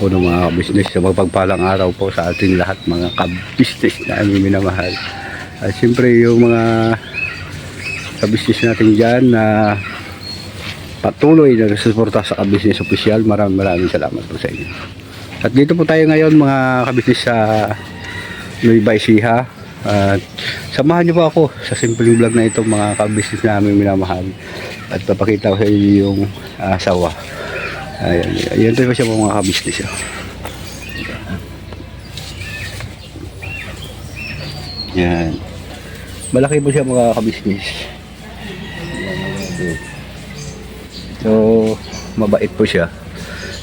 Po ng mga business sa mapagpalang araw po sa ating lahat mga ka-business na aming minamahal. At siyempre yung mga ka-business natin dyan na patuloy na nagsusuporta sa ka-business official. Maraming maraming salamat po sa inyo. At dito po tayo ngayon mga ka-business sa Nueva Ecija. At samahan niyo po ako sa simpleng vlog na ito mga ka-business namin minamahal. At papakita ko sa inyo yung ah, sawa. Ayan, ayan tayo siya mga ka-business. oh. Yan. Malaki po siya mga ka-business. So, mabait po siya.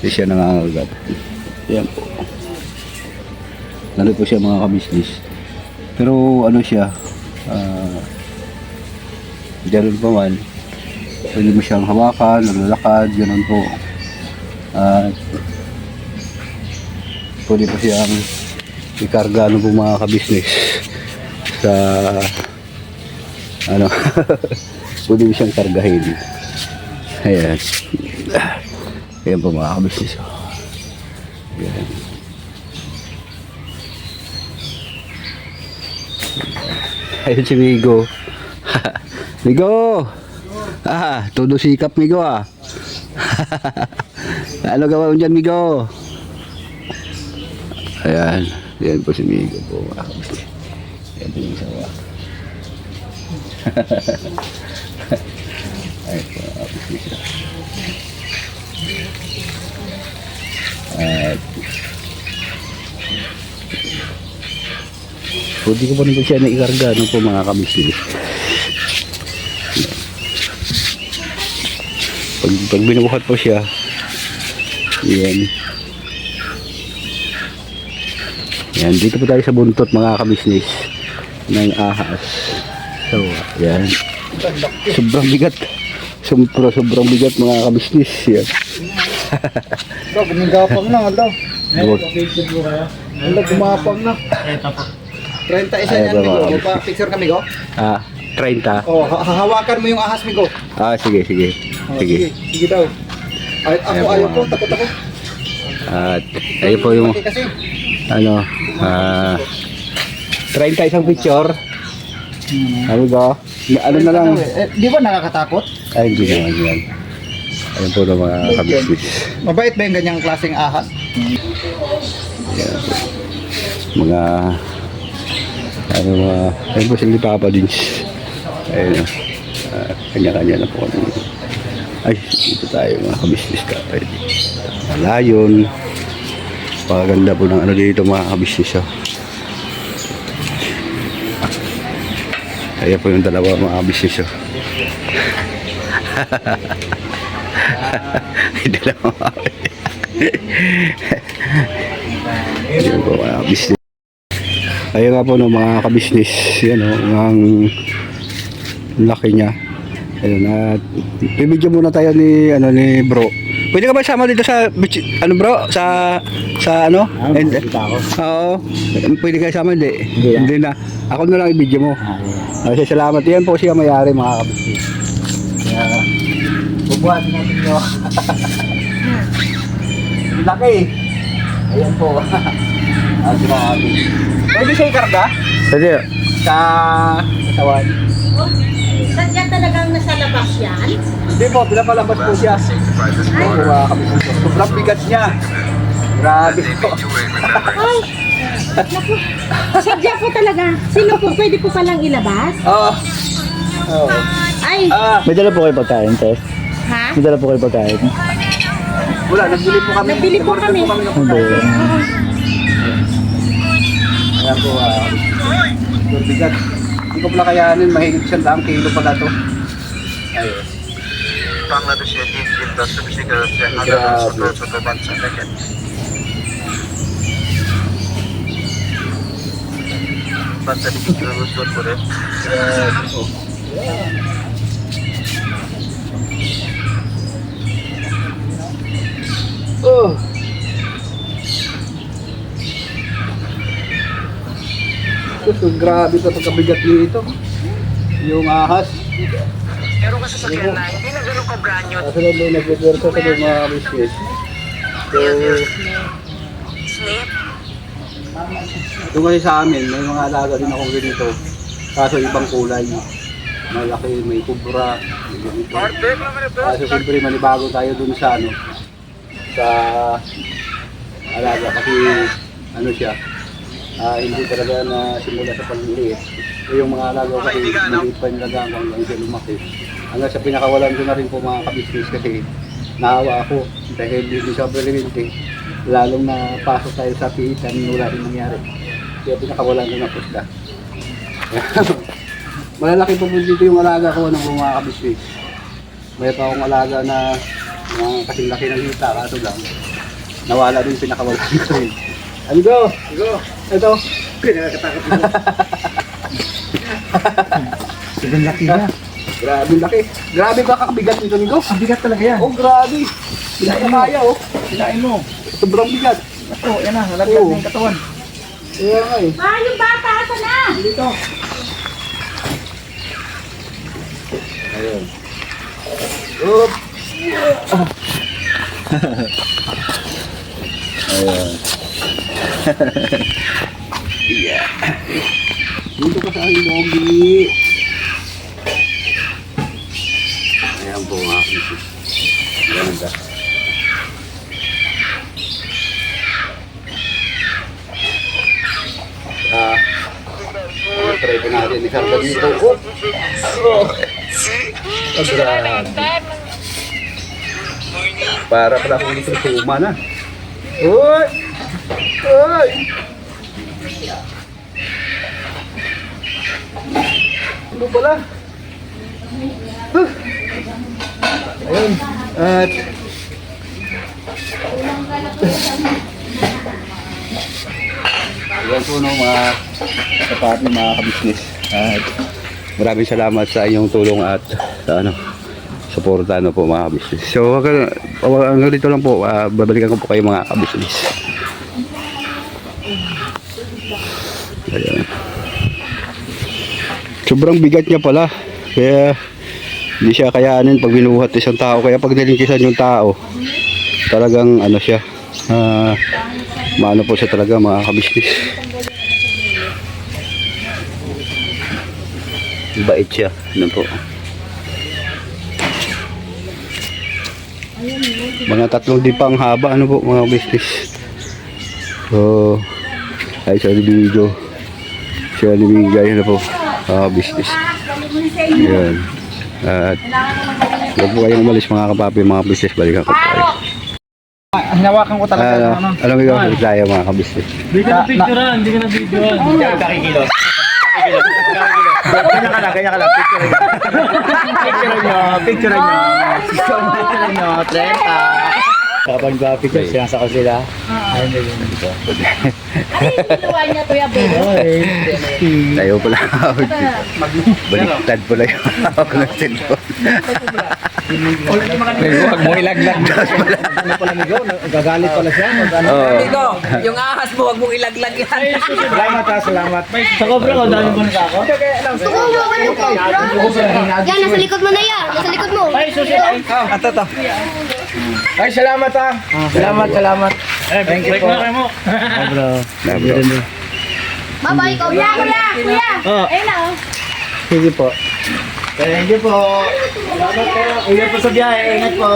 Hindi siya nangangagat. Yan po. Ano po siya mga ka-business. Pero ano siya, ah, ganun pa man, pwede mo siyang hawakan, nalalakad, ganun po. At pwede po siyang ikarga ano mga ka-business sa ano pwede mo siyang kargahin. Ayan. Ayan po mga ka-business. Oh. ayan ayun si Migo. Migo! Ah todo sikap Migo ah ano gawa mo dyan Migo? Ayan. Ayan po si Migo po. Ayan po yung sawa ay po mga ka-business at Pwede ko pa po siya na ikarga ano po mga kamisili. Pag, pag binubuhat po siya, yan. Yan, dito po tayo sa buntot mga kabisnes ng ahas. So, yan. Sobrang bigat. Sobrang, sobrang bigat mga kabisnes. Yan. Bro, gumagapang na. Huwag. Alo, gumapang na. 30 isa Ay, yan, bro, Migo. Magpa-picture ka, Migo. Ah, 30. Oh, ha- hahawakan mo yung ahas, Migo. Ah, sige, sige. Oh, Sige. Sige daw. Ay, ako, po, ayaw mga- takot ako. At ayun po yung ano, ah 30 isang picture. Ano ba? Ano na lang? Eh, di ba nakakatakot? Ay, hindi naman yan. Ayun po na mga kabisnes. Mabait ba yung ganyang klaseng ahas? Po. Mga ano mga ayun po sila ni Papa Dins. Ayun. ah, kanya-kanya na po kami. Ay, dito tayo mga kabisnes ka. Ay, Malayon. Paganda po ng ano dito mga kabisnes. Oh. Ayan po yung dalawa mga kabisnes. Oh. Dalawa Ayan po mga kabisnes. Ayun nga po no, mga kabisnes. Yan o, ang laki niya. Ayun, at bibidyo muna tayo ni, ano, ni bro. Pwede ka ba sama dito sa, ano bro, sa, sa ano? And, oo. Pwede ka sama, hindi? Hindi na. Ako na lang i-video mo. Kasi salamat. Yan po siya mayari mga kabisnes. Kaya, Bubuhatin natin nyo. Laki. Ayan po. Ah, grabe. Pwede siya ikarga? Pwede. Sa katawan. Sadya talagang nasa labas yan? Hindi po, pinapalabas po siya. Ay. Po, mga kabisnes. Sobrang bigat niya. Grabe po. Ay! Naku, sadya po talaga. Sino po pwede po palang ilabas? Oo. Oo. Ay! Ah, May dala po kayo pagkain, te? Ha? May dala po kayo pagkain? wala, nagbili po kami. Nagbili po kami. po kami ng Hindi. pagkain. Ayan po, ah, sobrang bigat. Hindi ko pala kayanin, mahigit siyang daang kilo pala to. Ayun. বাংলাদেশে দিন দিন দর্শক শিকার হচ্ছে হাজার Grabe. ছোট ছোট বাচ্চা দেখেন বাচ্চাটিকে কিভাবে উজ্জ্বল করে Grabe po. Oh. Ito, grabe ito pagkabigat nito. Yung ahas. Meron ka sasakyan na hindi na ganun ka brand new Kaso lang may nag-repair ko sa mga business. Doon kasi sa amin, may mga alaga din akong ganito. Kaso ibang kulay. Malaki, may kubra. May ganito. Kaso siyempre manibago tayo dun sa ano, sa alaga kasi ano siya, ah, hindi talaga na simula sa pagliliit. So, yung mga alaga kasi maliit pa yung lagang ko hanggang lumaki. Hanggang sa pinakawalan ko na rin po mga kabisnes kasi naawa ako dahil hindi sa relevante. Lalong na pasok tayo sa piitan, wala rin nangyari. Kaya pinakawalan ko na po sila. Malalaki po po dito yung alaga ko ng mga kabisnes. May pa akong alaga na mga kasing laki ng hita, kaso lang. Nawala din pinakawalan ko rin. Ano go? Go. Ito. Pinakatakot mo. Sobrang laki na. Grabe laki. Grabe ba kakabigat nito ni Go? Ang bigat talaga yan. Oh, grabe. Hindi ko kaya oh. Kinain mo. Sobrang bigat. Ako, yan na. Nalagyan Oo. na yung katawan. Kaya nga eh. Ah, yung bata, asa na? Dito. Ayun. Oop. Dito ka sa aking lobby. Ayan po mga kisis. Ganda. Ah, try ko natin ikarga dito. Oh! Oh! Ah, grabe. Para pala akong dito suma na. Uy! Uy! Ano pala? Huh. Ayun. At Ayan po no, mga kapatid, mga kabisnes. At maraming salamat sa inyong tulong at sa ano, suporta no po mga kabisnes. So hanggang, hanggang dito lang po, ah, babalikan ko po kayo mga kabisnes. Ayan. Sobrang bigat niya pala. Kaya hindi siya kayanin pag binuhat isang tao. Kaya pag nilingkisan yung tao, talagang ano siya, ah, maano po siya talaga mga kabisnes. Bait siya. Ano po. Mga tatlong di pa ang haba. Ano po mga business. So, ay sa video. Siya nabigay na po. Mga business. Yan. At huwag po kayong umalis mga kapapi, mga business. Balikan ko po kayo. Hinawakan ko talaga. Ah, ano. alam mo yung tayo mga kabisnes. Hindi ka na picturean, hindi ka na videoan. Hindi ka kakikilos. Ganyan ka lang, ganyan ka lang. Picture nyo. Picture nyo, picture nyo. Picture nyo, 30. Kapag ba picture, sinasa ko sila. Ayun na yun. Ay, niya to, Yabe. Tayo pala ako. Baliktad pala yung hawak ng cellphone. Huwag mo ilaglag. Ano pala ni Go? Gagalit pala siya. Oo. Amigo, yung ahas mo, huwag mong ilaglag yan. Salamat ha, salamat. Sa cobra ko, dami mo na ako. Yan, nasa likod mo na yan. Nasa likod mo. Ay, susi. Ay, ato to. Ay, salamat ha. Salamat, salamat. Thank you po. mo. bro. Na, bro. Bye-bye, ikaw. Kuya, kuya, kuya. Oh. Ayun na, oh. Sige po. Thank you po. Salamat po. Ingat po sa biyahe. Ingat po.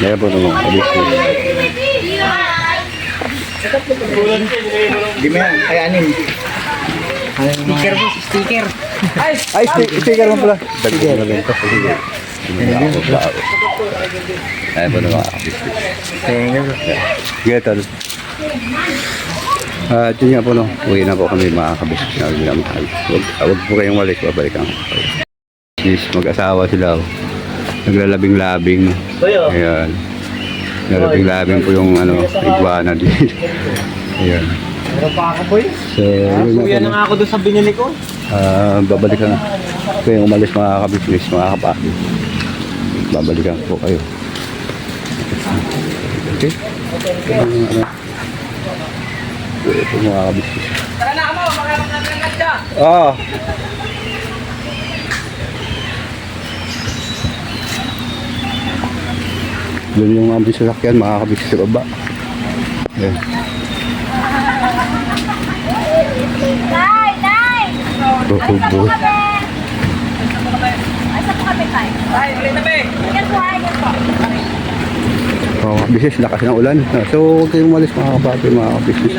Meron po nung kabisnes. Hindi mo yan. Kayanin. Sticker po. Sticker. Ay, sti- sticker mo pala. Dagdag na. Sige. Kabisnes. Thank you. Sige, tol. Ah, yun nga po no. Uwi na po kami mga kabisnes na minamahal. Huwag, huwag po kayong walis. Kayo. Sis, mag-asawa sila. oh. Naglalabing-labing. Ayan. Naglalabing-labing po yung ano, iguana dito. Ayan. Meron pa ako po. So, Kuya na nga ako doon sa binili ko. Ah, babalikan ko yung umalis mga kabisnes, mga kapatid. Babalikan po kayo. Okay? Ito mga kabisnes. Tara na mo, mga ka. Ah. Doon yung mga sasakyan, makakabis sa baba. Yan. Nay, nay! Tutubo. Asa po kami tayo? Ay, ulit na be. Yan po, ay, yan po. Business lakas ng ulan. Ah, So, huwag kayong umalis mga kapapi, mga business.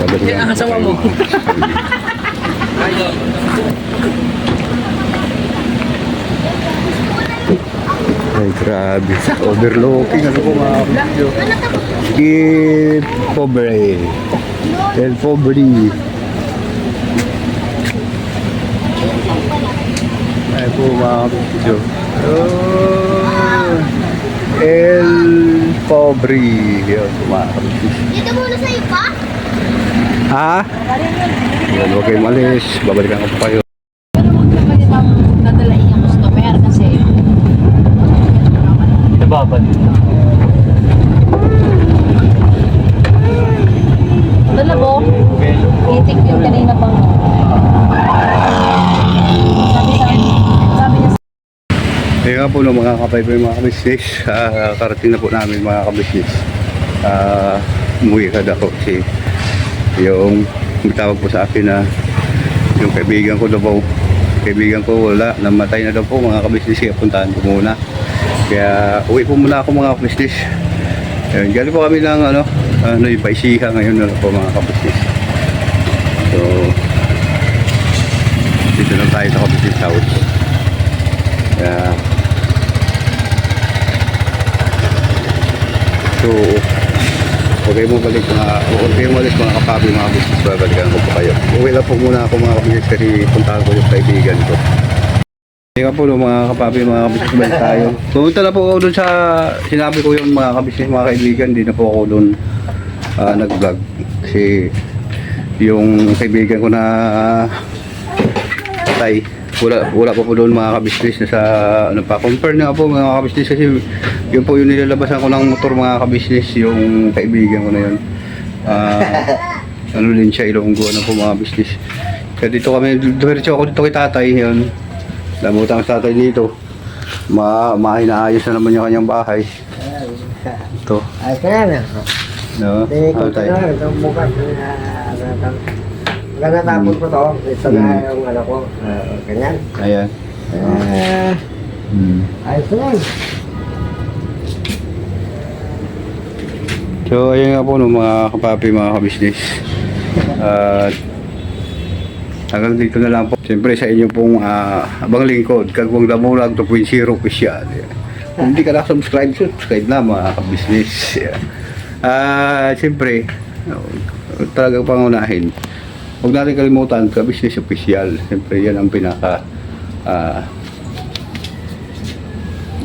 Babalik Yan ang asawa mo. Ay, grabe. Overlooking. Ano po mga kapatid? Keep pobre. El pobre. Ay po mga kapatid. Oh, El pobre. Mga kapatid. Dito muna sa iba? Ha? Yan, huwag kayong malis. Babalikan ko po kayo. Pwede bang nadala yung customer kasi Nababal. dala po, itik yung kanina pang sabi sa sabi niya Kaya po no, mga kapaypay mga kabisnes, ah, karating na po namin mga kabisnes. Uh, umuwi ka ako kasi yung tawag po sa akin na yung kaibigan ko daw kaibigan ko wala, namatay na daw po mga kabisnes kaya puntahan ko muna. Kaya uwi po muna ako mga kabisnes. Ayun, galing po kami ng ano, ano yung paisiha ngayon na po mga kabisnes. So, dito na tayo sa kabisnes house. Kaya, So, huwag kayong bumalik mga, huwag kayong umalis mga kapabi, mga business, babalikan ko po kayo. Uwi lang po muna ako mga kabusiness kasi puntahan ko yung kaibigan ko. Kaya po no, mga kapabi, mga kabusiness, balik tayo. Pumunta na po ako doon sa, sinabi ko yung mga kabusiness, mga kaibigan, hindi na po ako doon ah, nag-vlog. Kasi yung kaibigan ko na patay, wala, wala pa po doon mga kabisnes na sa ano pa. Compare na po mga kabisnes kasi yun po yung nilalabasan ko ng motor mga kabisnes yung kaibigan ko na yun. Ah, ano din siya Ilonggo ano po mga business. Kaya dito kami, diretso ako dito kay tatay yun. Nabutan sa tatay dito. Ma mahinaayos na naman yung kanyang bahay. Ito. Ay, kaya na. No? Ko Ano tayo? na, tapos ko to. Ito na Hmm. yung ano ko. ah, ganyan. Ayan. Ah, Hmm. ayos na yan. So, ayun nga po no, mga kapapi, mga kabisnes. At hanggang dito na lang po. Siyempre sa inyo pong ah, abang lingkod, Kagwang Damulag 2.0 official. Kung hindi ka na-subscribe, subscribe na mga kabisnes. Ah, siyempre, uh, talagang pangunahin. Huwag natin kalimutan, kabisnes official. Siyempre, yan ang pinaka ah,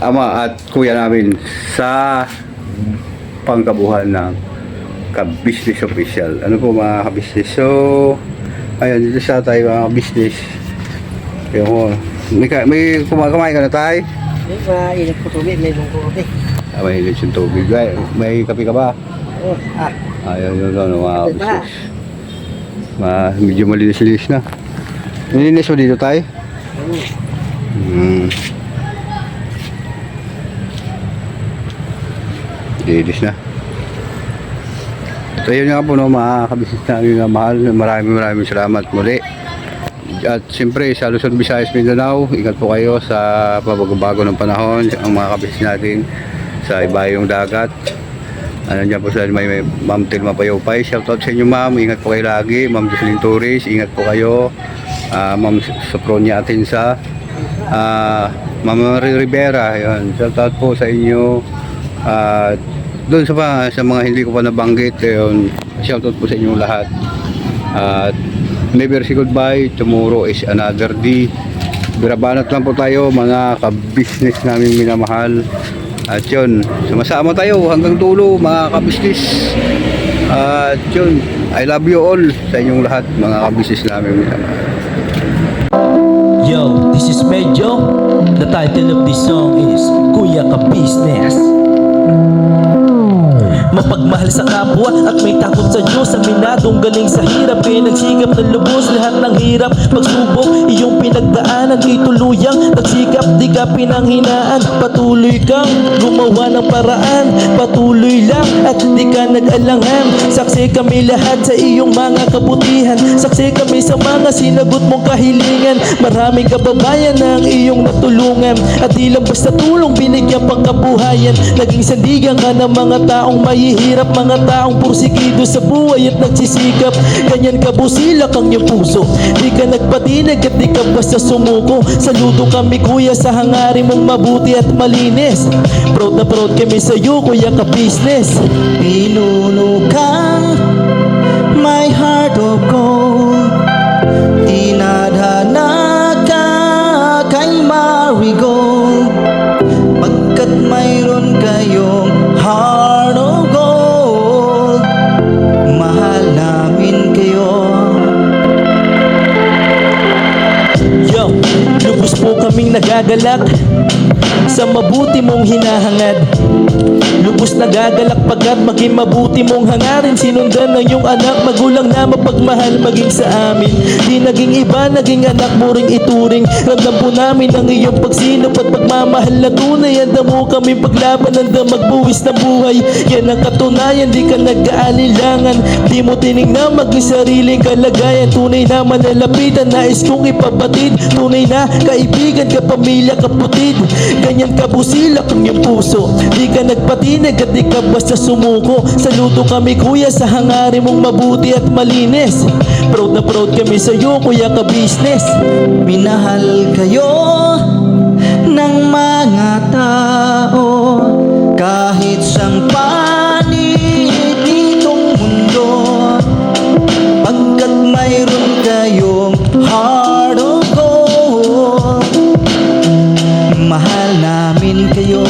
ama at kuya namin sa pangkabuhan ng ka-business official. Ano po mga ka-business? So, ayun, dito sa tayo mga ka-business. Kaya mo, may, may kumakain ka na tayo? May mainit ko tubig, may lungko ko. Ah, may init yung tubig. May, may kape ka ba? Oh, ah, Ayun, yun, ano, mga Kape ka-business. Ma, medyo malinis-linis na. Nilinis mo dito tayo? Hmm. Linis na. So yun nga po no, mga kabisis namin na mahal. Maraming maraming salamat muli. At siyempre sa Luzon, Visayas, Mindanao, ingat po kayo sa pabago-bago ng panahon, ang mga kabisis natin sa ibayong dagat. Ano dyan po sa may, may Ma'am Tilma Payopay. Shoutout sa inyo ma'am. Ingat po kayo lagi. Ma'am Jocelyn Torres. Ingat po kayo. Ah, ma'am Sopronia Atensa. Ah, Ma'am Marie Rivera. Yun. Shoutout po sa inyo. At doon sa, sa mga hindi ko pa nabanggit. Yun. Shoutout po sa inyo lahat. At never say goodbye. Tomorrow is another day. Birabanat lang po tayo mga ka-business namin minamahal. At yun, sumasama tayo hanggang dulo mga ka-business. At yun, I love you all sa inyong lahat mga ka-business namin. Yo, this is Medyo. The title of this song is Kuya Ka Business. Mapagmahal sa kapwa at may takot sa Diyos. Aminadong galing sa hirap Pinagsigap ng lubos. Lahat ng hirap Pagsubok iyong pinagdaanan. Di tuluyang nagsikap di ka pinanghinaan. Patuloy kang gumawa ng paraan. Patuloy lang at di ka nag-alangan. Saksi kami lahat sa iyong mga kabutihan. Saksi kami sa mga sinagot mong kahilingan. Maraming kababayan ang iyong natulungan. At di lang basta tulong binigyan pang kabuhayan Naging sandigan ka ng mga taong mahihirap Mga taong pursigido sa buhay at nagsisikap. Ganyan kabusilak ang iyong puso. Di ka nagpatinag at di ka basta sumuko. Saludo kami kuya sa hangarin mong mabuti at malinis. Proud na proud kami sa iyo kuya ka business Pinunukang my heart of gold Lubos nagagalak pagkat maging mabuti mong hangarin Sinundan ng iyong anak, magulang na mapagmahal maging sa amin. Di naging iba, naging anak mo ring ituring. Ramdam po namin ang iyong pagsinop at pagmamahal na tunay. Handa mo kami paglaban, handa magbuwis na buhay. Yan ang katunayan, di ka nag-aalilangan. Di mo tinignan maging sariling kalagayan. Tunay na manalapitan, nais kong ipabatid. Tunay na kaibigan, kapamilya, kaputid Ganyan kabusilak ang iyong puso. Di ka nagpatinag at di ka basta sumuko. Saludo kami kuya sa hangarin mong mabuti at malinis. Proud na proud kami sa iyo kuya ka business Minahal kayo ng mga tao. Kahit sang panig ditong mundo Pagkat mayroon kayong heart of gold Mahal namin kayo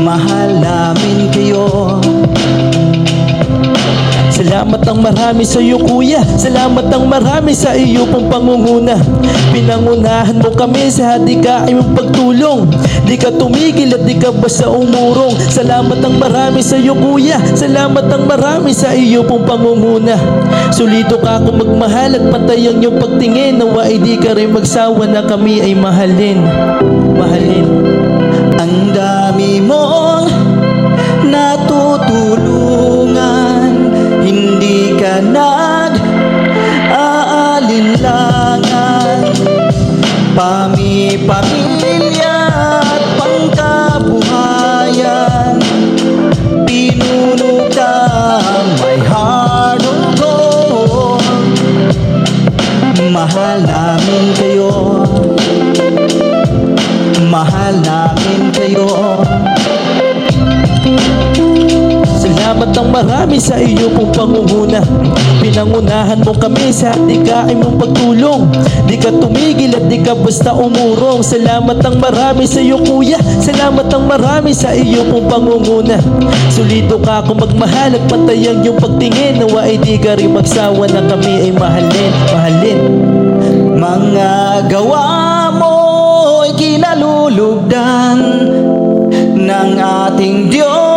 Mahal namin kayo Salamat ang marami sa iyo kuya. Salamat ang marami sa iyo pong pangunguna. Pinangunahan mo kami sa hadikain mong pagtulong. Di ka tumigil at di ka basta umurong. Salamat ang marami sa iyo kuya. Salamat ang marami sa iyo pong pangunguna. Sulito ka kung magmahal at patay ang iyong pagtingin. Nawa ay di ka rin magsawa na kami ay mahalin. Mahalin Pinangunahan mo kami sa dikain mong pagtulong. Di ka tumigil at di ka basta umurong. Salamat ng marami sa iyo kuya. Salamat ng marami sa iyo pong pangunguna. Sulido ka kung magmahal at pantay ang iyong pagtingin. Nawa ay di ka rin magsawa na kami ay mahalin Mahalin. Mga gawa mo'y kinalulugdan ng ating Diyos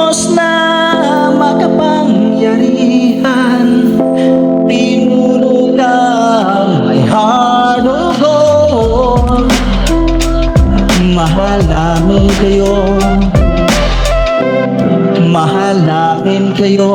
Mahal namin kayo. Mahal namin kayo